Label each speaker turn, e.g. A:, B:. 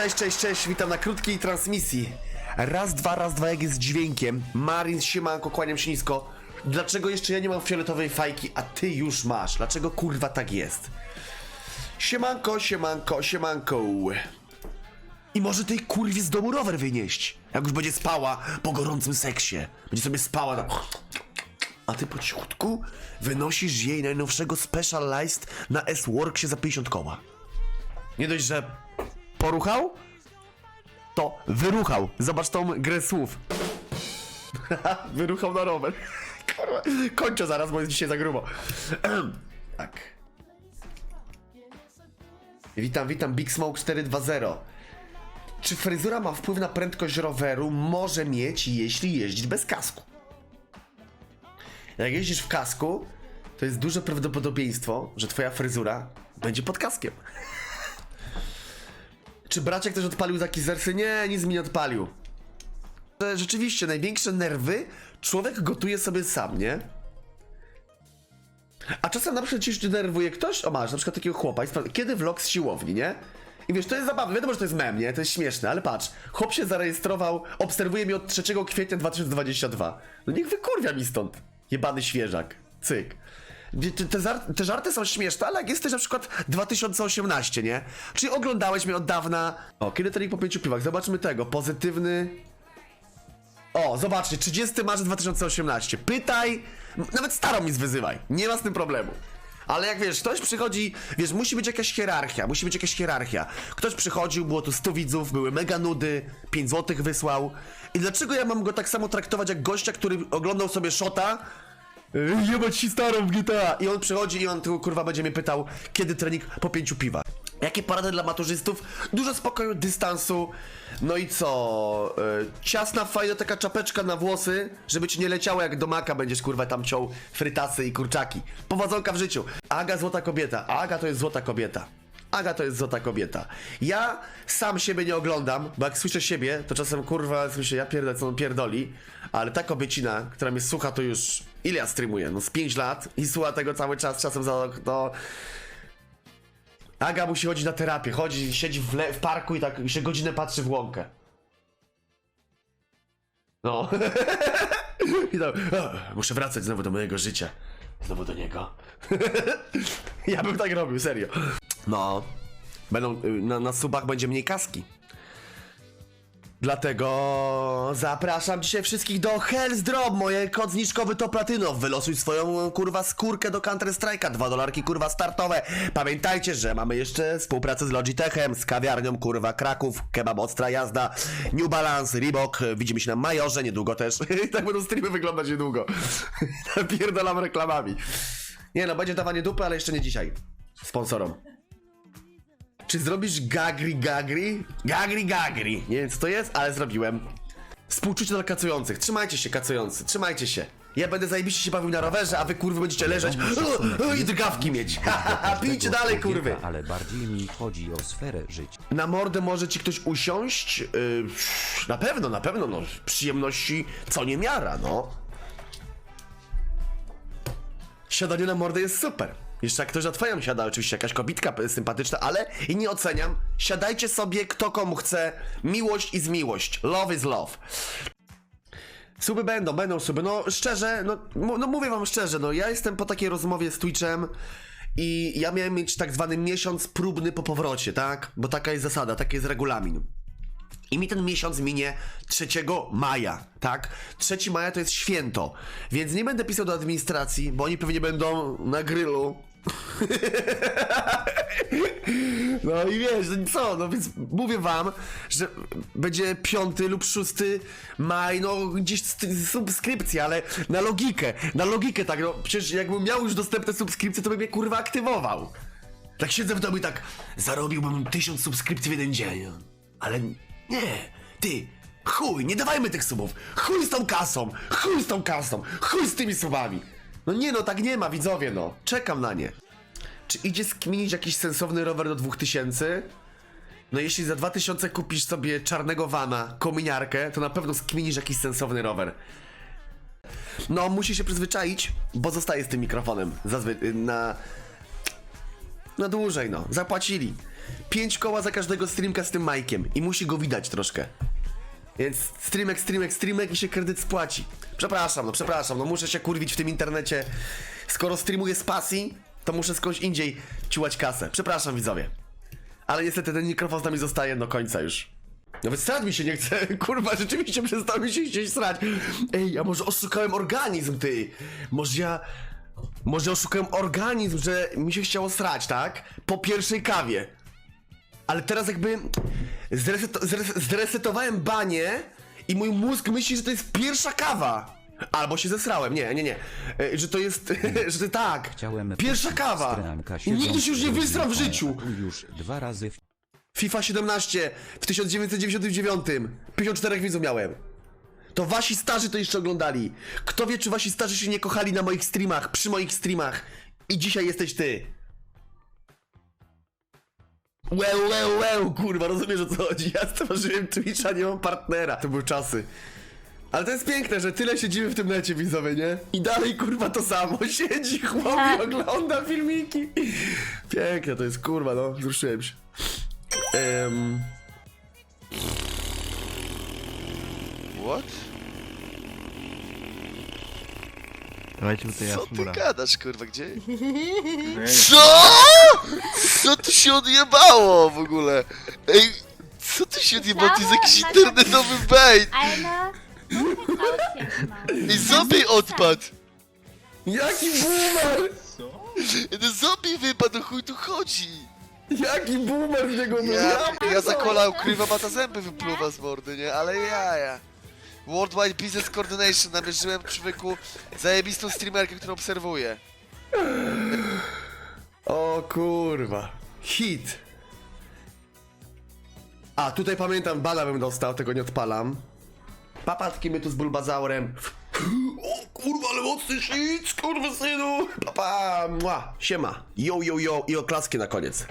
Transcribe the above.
A: Cześć, cześć, cześć, witam na krótkiej transmisji. Raz, dwa, raz, dwa, jak jest dźwiękiem. Marin, siemanko, kłaniam się nisko. Dlaczego jeszcze ja nie mam fioletowej fajki, a ty już masz? Dlaczego kurwa tak jest? Siemanko, siemanko, siemanko. I może tej kurwie z domu rower wynieść. Jak już będzie spała po gorącym seksie. Będzie sobie spała tak. A ty po cichutku wynosisz jej najnowszego Specialized na S-Worksie za 50 koła. Nie dość, że poruchał, to wyruchał. Zobacz tą grę słów. wyruchał na rower. Kończę zaraz, bo jest dzisiaj za grubo. tak. Witam, witam, Big Smoke 420. Czy fryzura ma wpływ na prędkość roweru? Może mieć, jeśli jeździć bez kasku. Jak jeździsz w kasku, to jest duże prawdopodobieństwo, że twoja fryzura będzie pod kaskiem. Czy braciak też odpalił taki zersy? Nie, nic mi nie odpalił. Że Rzeczywiście, największe nerwy człowiek gotuje sobie sam, nie? A czasem na przykład cię denerwuje ktoś, o masz, na przykład takiego chłopa i kiedy vlog z siłowni, nie? I wiesz, to jest zabawne, wiadomo, że to jest mem, nie? To jest śmieszne, ale patrz, chłop się zarejestrował, obserwuje mnie od 3 kwietnia 2022. No niech wykurwia mi stąd, jebany świeżak, cyk. Te, te, zar- te żarty są śmieszne, ale jak jesteś na przykład 2018, nie? Czyli oglądałeś mnie od dawna. O, kiedy trening po pięciu piwach? Zobaczmy tego, pozytywny... O, zobaczcie, 30 marzec 2018. Pytaj, nawet starą mi zwyzywaj. Nie ma z tym problemu. Ale jak wiesz, ktoś przychodzi, wiesz, musi być jakaś hierarchia, musi być jakaś hierarchia. Ktoś przychodził, było tu 100 widzów, były mega nudy, 5 złotych wysłał. I dlaczego ja mam go tak samo traktować jak gościa, który oglądał sobie Shota? Yy, Jebać ci starą w GTA! I on przychodzi i on tu kurwa będzie mnie pytał, kiedy trening po pięciu piwach. Jakie porady dla maturzystów? Dużo spokoju, dystansu. No i co? Yy, ciasna, fajna taka czapeczka na włosy, żeby ci nie leciało jak do maka będziesz kurwa tam ciął frytasy i kurczaki. Powodzonka w życiu. Aga złota kobieta. Aga to jest złota kobieta. Aga to jest złota kobieta. Ja sam siebie nie oglądam, bo jak słyszę siebie, to czasem kurwa słyszę, ja pierdolę, co on pierdoli, ale ta kobiecina, która mnie słucha, to już ile ja streamuję? No z 5 lat i słucha tego cały czas, czasem za to. Aga musi chodzić na terapię, chodzi, siedzi w, w parku i tak i się godzinę patrzy w łąkę. No. I tak, "Ach, muszę wracać znowu do mojego życia. Znowu do niego. ja bym tak robił, serio. No. Będą, y, na, na subach będzie mniej kaski. Dlatego zapraszam dzisiaj wszystkich do Hell's Drop, moje kod zniżkowy to Platynow. Wylosuj swoją kurwa skórkę do Counter Strike'a, dwa dolarki kurwa startowe. Pamiętajcie, że mamy jeszcze współpracę z Logitechem, z kawiarnią kurwa Kraków, Kebab Ostra Jazda, New Balance, Reebok. Widzimy się na Majorze niedługo też. tak będą streamy wyglądać niedługo. Napierdolam reklamami. Nie no, będzie dawanie dupy, ale jeszcze nie dzisiaj. Sponsorom. Czy zrobisz gagri gagri? Gagri gagri. Nie wiem co to jest, ale zrobiłem. Współczucie dla kacujących. Trzymajcie się kacujący, trzymajcie się. Ja będę zajebiście się bawił na rowerze, a wy kurwy będziecie leżeć o, o, i drgawki mieć. Pijcie dalej kurwy.
B: Ale bardziej mi chodzi o sferę życia.
A: Na mordę może ci ktoś usiąść? Yy, na pewno, na pewno, no. Przyjemności co nie miara, no. Siadanie na mordę jest super. Jeszcze jak ktoś za twoją siada, oczywiście jakaś kobitka sympatyczna, ale i nie oceniam. Siadajcie sobie kto komu chce. Miłość is miłość. Love is love. Suby będą, będą suby. No szczerze, no, no mówię wam szczerze, no ja jestem po takiej rozmowie z Twitchem i ja miałem mieć tak zwany miesiąc próbny po powrocie, tak? Bo taka jest zasada, taki jest regulamin. I mi ten miesiąc minie 3 maja, tak? 3 maja to jest święto, więc nie będę pisał do administracji, bo oni pewnie będą na grillu. No i wiesz, no co, no więc mówię wam, że będzie 5 lub 6 maj, no gdzieś subskrypcja, ale na logikę, na logikę tak, no przecież jakbym miał już dostępne subskrypcje, to bym je kurwa aktywował. Tak siedzę w domu i tak zarobiłbym tysiąc subskrypcji w jeden dzień. Ale nie, ty, chuj, nie dawajmy tych subów. Chuj z tą kasą, chuj z tą kasą, chuj z tymi subami. No nie no, tak nie ma, widzowie, no. Czekam na nie. Czy idzie skminić jakiś sensowny rower do 2000? No jeśli za 2000 kupisz sobie czarnego vana, kominiarkę, to na pewno skminisz jakiś sensowny rower. No, musi się przyzwyczaić, bo zostaje z tym mikrofonem zazwy- na, na dłużej, no. Zapłacili. Pięć koła za każdego streamka z tym Majkiem i musi go widać troszkę. Więc streamek, streamek, streamek i się kredyt spłaci. Przepraszam, no przepraszam, no muszę się kurwić w tym internecie. Skoro streamuję z pasji, to muszę skądś indziej ciłać kasę. Przepraszam widzowie. Ale niestety ten mikrofon z nami zostaje do końca już. Nawet srać mi się nie chce, kurwa, rzeczywiście przestało mi się chcieć srać. Ej, a może oszukałem organizm, ty? Może ja... Może oszukałem organizm, że mi się chciało srać, tak? Po pierwszej kawie. Ale teraz jakby zreset, zres, zresetowałem banie i mój mózg myśli, że to jest pierwsza kawa. Albo się zesrałem, nie, nie, nie. E, Że to jest, że to tak.
B: Chciałem
A: Pierwsza
B: puścić
A: kawa. I nigdy się już nie
B: siedząc
A: wysram w życiu.
B: Już dwa razy w
A: FIFA 17 w 1999. 54 widzów miałem. To wasi starzy to jeszcze oglądali. Kto wie, czy wasi starzy się nie kochali na moich streamach, przy moich streamach. I dzisiaj jesteś ty. Łeł, łeł, łeł, kurwa, rozumiesz o co chodzi? Ja stworzyłem Twitcha, nie mam partnera. To były czasy. Ale to jest piękne, że tyle siedzimy w tym necie widzowie, nie? I dalej kurwa to samo. Siedzi chłop i
C: Tak.
A: ogląda filmiki. Piękne to jest, kurwa, no, wzruszyłem się. Em,
D: What?
E: Dawajcie tutaj
D: Co ty gadasz, kurwa, gdzie? Co? Co tu się odjebało w ogóle? Ej, co tu się odjebało? To jest jakiś internetowy bait!
C: No, się
D: Ej, zombie odpadł!
A: Jaki boomer!
D: Ten zombie wypadł, o chuj tu chodzi!
A: Jaki boomer z niego!
D: Ja, ja za kola ukrywa, ma ta zęby wypluwa z mordy, nie? Ale jaja. Worldwide Business Coordination, namierzyłem człowieku zajebistą streamerkę, którą obserwuję.
A: O kurwa. Hit. A, tutaj pamiętam, bala bym dostał, tego nie odpalam. Papatki my tu z bulbazaurem. O kurwa, ale mocny shit, kurwa synu. Papa, mua, siema. Yo, yo, yo i oklaski na koniec.